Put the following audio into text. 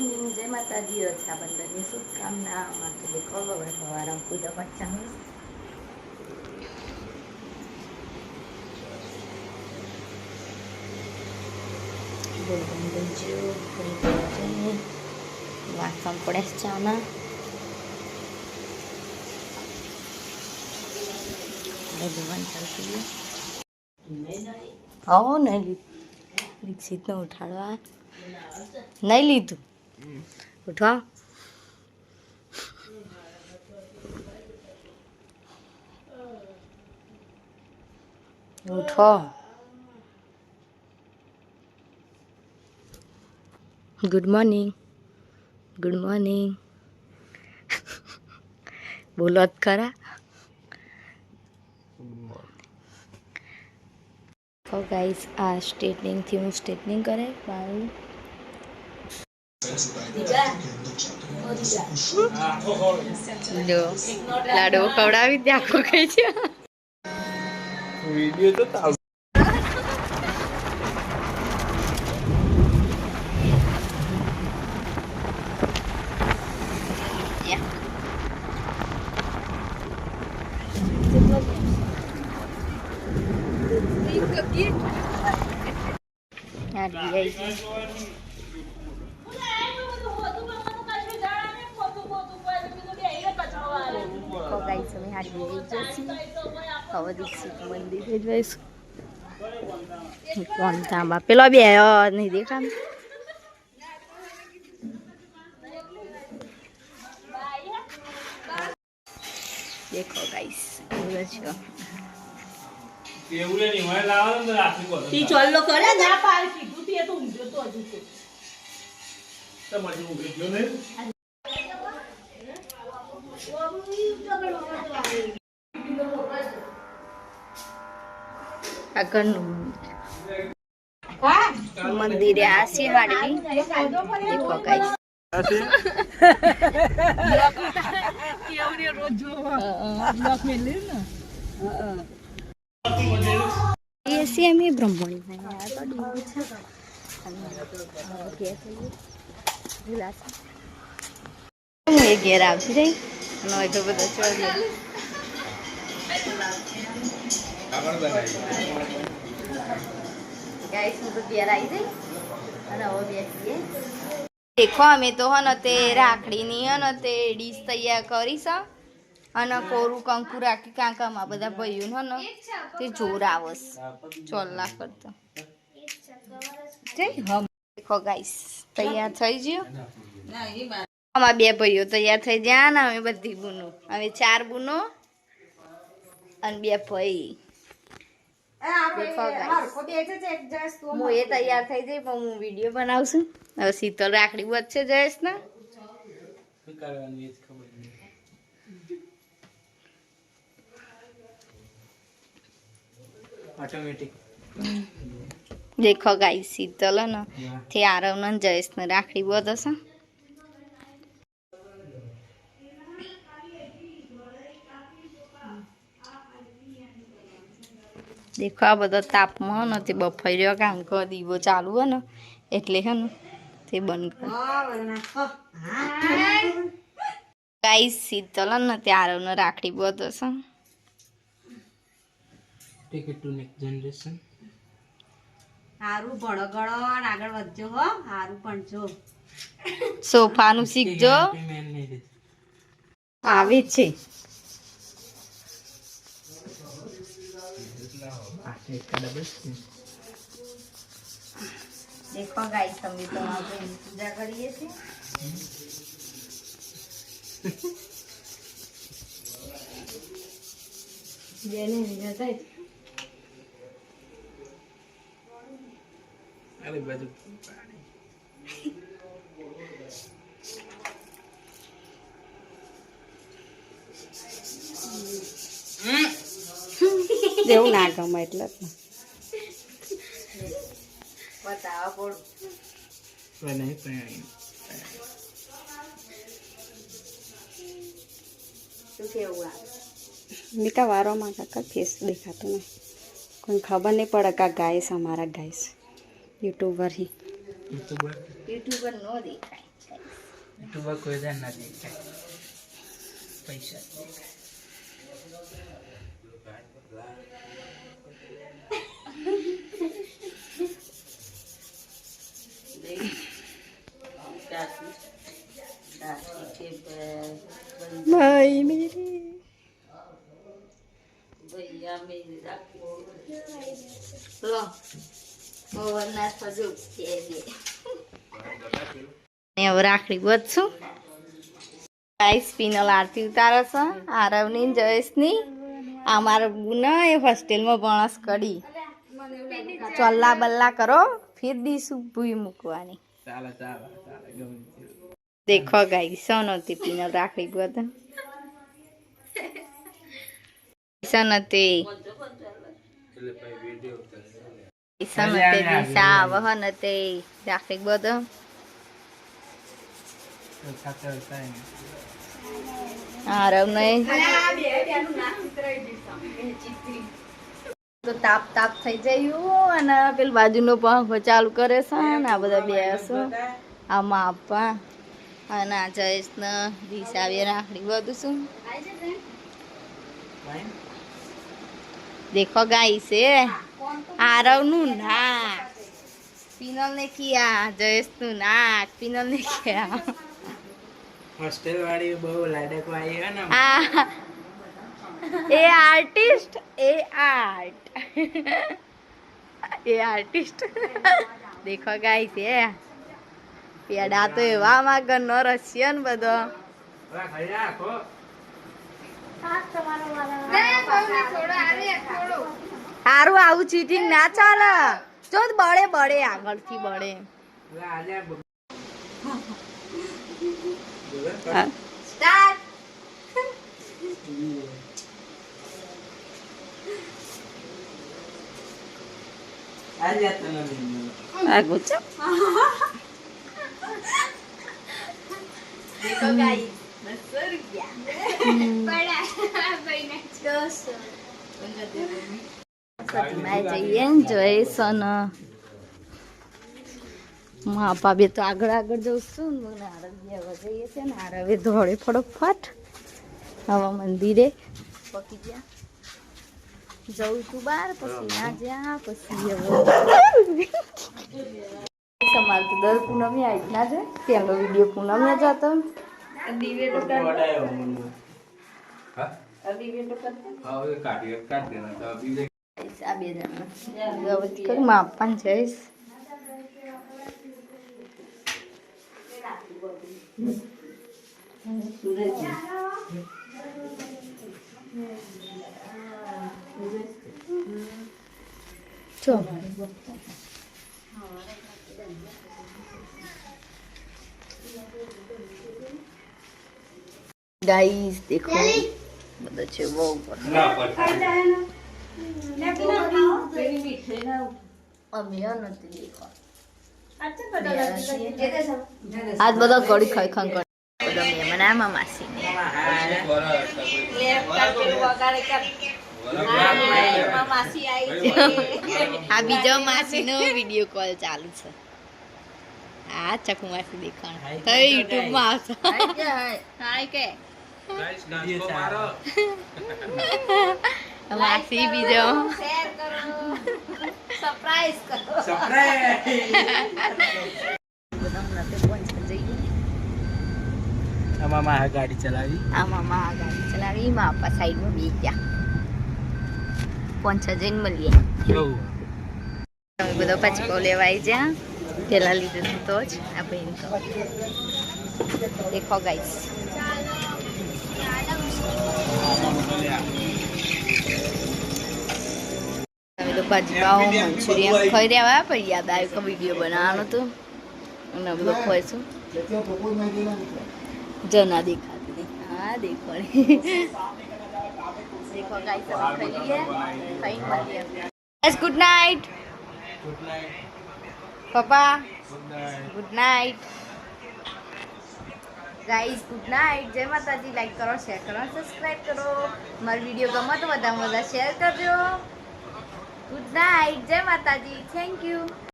Morning જય માતાજી, રક્ષાબંધનની શુભકામના માટે દેખો હવે સવારમાં પૂજા પાઠ ચાલુ વાસણ પડે ચાના ભગવાન ચાલતી હો નહીં દીક્ષિતને ઉઠાડવા. નહીં લીધું. ઉઠવા ઉઠો. ગુડ મોર્નિંગ ગુડ મોર્નિંગ બોલો જ ખરા. ગાઈસ આ સ્ટ્રેટનિંગથી હું સ્ટ્રેટનિંગ કરે, મારું જો લાડવો ખવડાવી ત્યાં આખો ખાઈ છે વીડિયો તો તાવ હારી ગઈ છે તો હારી ગઈ જઈશું હવે દીક્ષિત મંદિરે જઈશું કોણ થાંભા પેલો બે નહીં દેખામ દેખો ગાઈસ એવું છો. એવું નહીં હોય લાવવાનું તો રાખી બોલો તી ચોલ્લો કરે ના પાડ કીધું તી તો ઊંઘ્યો તો હજુ તો તમારી ઊભી ગયો ને આ ઘરનું મંદિર આ સિંહાડવી એ બ્રહ્મણી ડીવું છે. હવે ઘેર આવશે તો બધા દેખો અમે તો હે તે રાખડીની હે તે ડીશ તૈયાર કરીશ. અને કોરું કંકુ રાખી કાંકામાં બધા ભાઈઓ હે ને તે જોર આવસ ચોલ્લા કરતા દેખો ગાઈસ તૈયાર થઈ ગયો અમારા બે ભાઈઓ તૈયાર થઈ ગયા ને અમે બધી બુનો અમે ચાર બુનો અને બે ભાઈ. હું એ તૈયાર થઈ જઈ પણ હું વીડિયો બનાવશું. હવે શીતલ રાખડી વધશે જયેશ ને ઓટોમેટિક દેખો ગાઈ શીતલ હે. ને તે આરવ ને જયેશ ને રાખડી બધ હશે દેખો આ બધો તાપમાં નથી તે બફાઈ રહ્યો કારણ કે દીવો ચાલુ હે ને એટલે હે ને તે બંધ કર. ગાઈ શીતલ હે ને ત્યારે રાખડી બધો છે ટિકિટ ટુ નેક્સ્ટ જનરેશન હારું ભણો ગણો અને આગળ વધજો હો હારું પણ સોફાનું શીખજો. આવે છે. છે ડબલ દેખો ગાઈસ અમે તો આજે પૂજા કરીએ છીએ. બેને નીચે થાય અરે બાજુ. એવું ના ગમે એટલે. જ ને. બતાવો બોલ. હવે નહીં પણ શું કેવું આવે મિકા વારોમાં કાકા ફેસ દેખાતો નહીં. કોઈ ખબર નહીં પડે કા ગાઈસ અમારા ગાઈસ યુટ્યુબર હી. યુટ્યુબર? યુટ્યુબર નો દેખાય. યુટ્યુબર કોઈ ના દેખાય. પૈસા દેખાય. Mãe, mire. Băia mire, नि अब राख्री गोज्छु स्पिनल हार्ती उतार छ हराउने जयस्नी આ મારા ગુના એ હોસ્ટેલમાં ભણસ કડી ચોલ્લા બલ્લા કરો ફીર દીશું ભૂઈ મૂકવાની. દેખો ગાઈ સોનતી પીનો રાખડી બધા સનતે. સનતે દિશા વહનતે રાખડી ગોતન આરવ નહીં તો તાપ તાપ થઈ જયું અને બાજુ બાજુનો પંખો ચાલુ કરે છે આ બધા બેસો. આમાં આપવા અને આ જયેશને દિશાવી રાખડી બધું શું? દેખો ગાઈ છે. આરવનું નાક. પિનલ ને કિયા જયેશનું નાક. પિનલ ને કિયા હોસ્ટેલ વાળી બહુ લાડક વાળી હે ને? આ એ આર્ટિસ્ટ એ આર્ટ. એ આર્ટિસ્ટ. દેખો ગાય છે પેડા તો એવા માં નો રશિયન બધો. સારું આવું ચીટિંગ ના ચાલે. જો બળે બળે આગળથી બળે. હવે આજે આ બ- બોલો, હા. આજે આ તને નહીં મળે. આગુ છે દેખો ગાઈ બસો રૂપિયા જઈએ ને જઈશન માપા બે તો આગળ આગળ જઉં છું ને મને આરોગ્ય હવે જઈએ છે ને આરવે ધોળે ફટોફટ હવે મંદિરે પકી ગયા. જઉં છું બહાર પછી ના જ્યાં પછી તમારે તો દર પૂનમે આવી ના છે પહેલો વીડિયો પૂનમે જ હતો દિવે હવે કાઢી કાઢી દેના. તો આ બે જણા. માપન જઈશ. ચો ગાઈસ દેખો બધો છે બહુ ના અમે નથી દેખો આજ બધા કડી ખાઈ ખાઈ કરી બધા મહેમાન આમાં માસી ને. આ બીજો માસી નો વીડિયો કોલ ચાલુ છે. આ ચકુ માસી દેખાણ તો યુટ્યુબમાં આવશે. હાય કે માસી બીજો સરપ્રાઈઝ કરો સરપ્રાઈઝ હમણાં તો આમાં મારે ગાડી ચલાવી. આમાં માં આ ગાડી ચલાવી માં આપા સાઈડમાં બી ગયા. પોંચા જઈને મળીએ. બધો પચકો લેવાઈ જ્યાં પેલા લીધું તો જ આ બેન તો. તો ભાજીપાવ મંચુરિયન ખાઈ રહ્યા પણ યાદ આવ્યું કે વીડિયો બનાવવાનો હતો. અને બધો જો ના દેખાતી હા દેખો ગુડ નાઇટ પપ્પા good night guys good night જય માતાજી. લાઈક કરો શેર કરો સબસ્ક્રાઈબ કરો. મારો વીડિયો ગમે તો વધારે બધા શેર કરજો. Good night. જય માતાજી. Thank you.